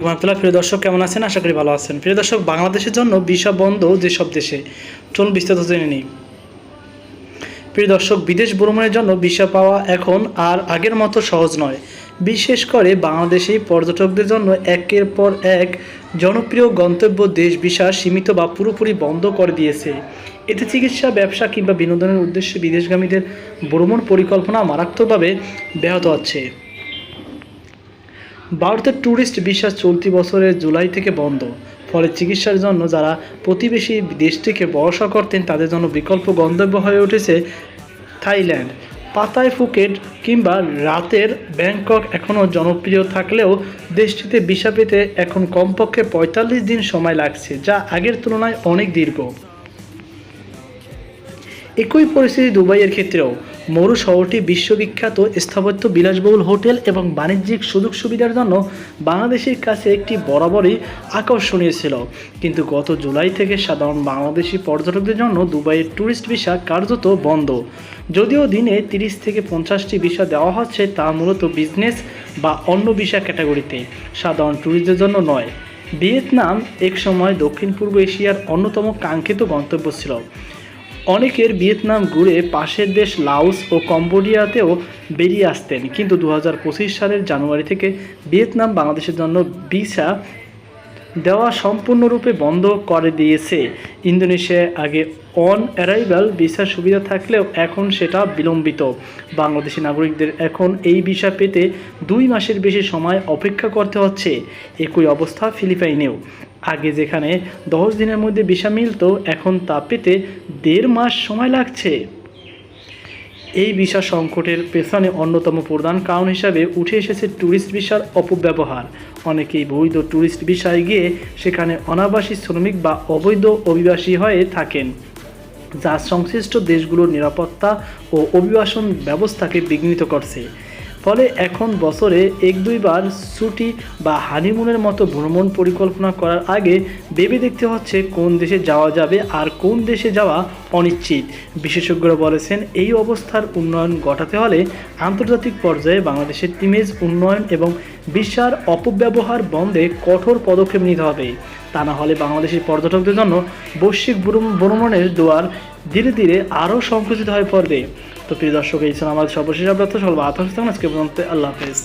রহমতুল্লাহ প্রিয় দর্শক, কেমন আছেন? আশা করি ভালো আছেন। প্রিয় দর্শক, বাংলাদেশের জন্য ভিসা বন্ধ যেসব দেশে, চলুন বিস্তারিত জেনে নিই। প্রিয় দর্শক, বিদেশ ভ্রমণের জন্য ভিসা পাওয়া এখন আর আগের মতো সহজ নয়। বিশেষ করে বাংলাদেশি পর্যটকদের জন্য একের পর এক জনপ্রিয় গন্তব্য দেশ ভিসা সীমিত বা পুরোপুরি বন্ধ করে দিয়েছে। এতে চিকিৎসা, ব্যবসা কিংবা বিনোদনের উদ্দেশ্যে বিদেশগামীদের ভ্রমণ পরিকল্পনা মারাত্মকভাবে ব্যাহত হচ্ছে। ভারতের ট্যুরিস্ট ভিসা চলতি বছরের জুলাই থেকে বন্ধ। ফলে চিকিৎসার জন্য যারা প্রতিবেশী দেশটিকে ভরসা করতেন, তাদের জন্য বিকল্প গন্তব্য হয়ে উঠেছে থাইল্যান্ড। পাতায় ফুকেট কিংবা রাতের ব্যাংকক এখনও জনপ্রিয় থাকলেও দেশটিতে ভিসা পেতে এখন কমপক্ষে পঁয়তাল্লিশ দিন সময় লাগছে, যা আগের তুলনায় অনেক দীর্ঘ। একই পরিস্থিতি দুবাইয়ের ক্ষেত্রেও। মরু শহরটি বিশ্ববিখ্যাত স্থাপত্য বিলাসবহুল হোটেল এবং বাণিজ্যিক সুযোগ সুবিধার জন্য বাংলাদেশের কাছে একটি বরাবরই আকর্ষণীয় ছিল। কিন্তু গত জুলাই থেকে সাধারণ বাংলাদেশি পর্যটকদের জন্য দুবাইয়ের ট্যুরিস্ট ভিসা কার্যত বন্ধ। যদিও দিনে তিরিশ থেকে পঞ্চাশটি ভিসা দেওয়া হচ্ছে তা মূলত বিজনেস বা অন্য ভিসা ক্যাটাগরিতে, সাধারণ ট্যুরিস্টদের জন্য নয়। ভিয়েতনাম একসময় দক্ষিণ পূর্ব এশিয়ার অন্যতম কাঙ্ক্ষিত গন্তব্য ছিল। অনেকের ভিয়েতনাম ঘুরে পাশের দেশ লাওস ও কম্বোডিয়াতেও বেরিয়ে আসতেন। কিন্তু দু হাজার পঁচিশ সালের জানুয়ারি থেকে ভিয়েতনাম বাংলাদেশের জন্য ভিসা দেওয়া সম্পূর্ণরূপে বন্ধ করে দিয়েছে। ইন্দোনেশিয়ায় আগে অন অ্যারাইভাল ভিসার সুবিধা থাকলেও এখন সেটা বিলম্বিত। বাংলাদেশি নাগরিকদের এখন এই ভিসা পেতে দুই মাসের বেশি সময় অপেক্ষা করতে হচ্ছে। একই অবস্থা ফিলিপাইনেও। আগে যেখানে দশ দিনের মধ্যে ভিসা মিলত, এখন তা পেতে দেড় মাস সময় লাগছে। এই ভিসা সংকটের পেছনে অন্যতম প্রধান কারণ হিসাবে উঠে এসেছে ট্যুরিস্ট ভিসার অপব্যবহার। অনেকেই বৈধ ট্যুরিস্ট ভিসায় গিয়ে সেখানে অনাবাসী শ্রমিক বা অবৈধ অভিবাসী হয়ে থাকেন, যা সংশ্লিষ্ট দেশগুলোর নিরাপত্তা ও অভিবাসন ব্যবস্থাকে বিঘ্নিত করছে। ফলে এখন বছরে এক দুইবার ছুটি বা হানিমুনের মতো ভ্রমণ পরিকল্পনা করার আগে ভেবে দেখতে হচ্ছে কোন দেশে যাওয়া যাবে আর কোন দেশে যাওয়া অনিশ্চিত। বিশেষজ্ঞরা বলেছেন এই অবস্থার উন্নয়ন ঘটাতে হলে আন্তর্জাতিক পর্যায়ে বাংলাদেশের ইমেজ উন্নয়ন এবং বিশ্বার অপব্যবহার বন্ধে কঠোর পদক্ষেপ নিতে হবে। তা না হলে বাংলাদেশের পর্যটকদের জন্য বৈশ্বিক ভ্রমণের দুয়ার ধীরে ধীরে আরও সংকুচিত হয়ে পড়বে। তো প্রিয় দর্শক, এই ছিল আমাদের সর্বশেষ আপনার সকল আজকে আল্লাহ হাফেজ।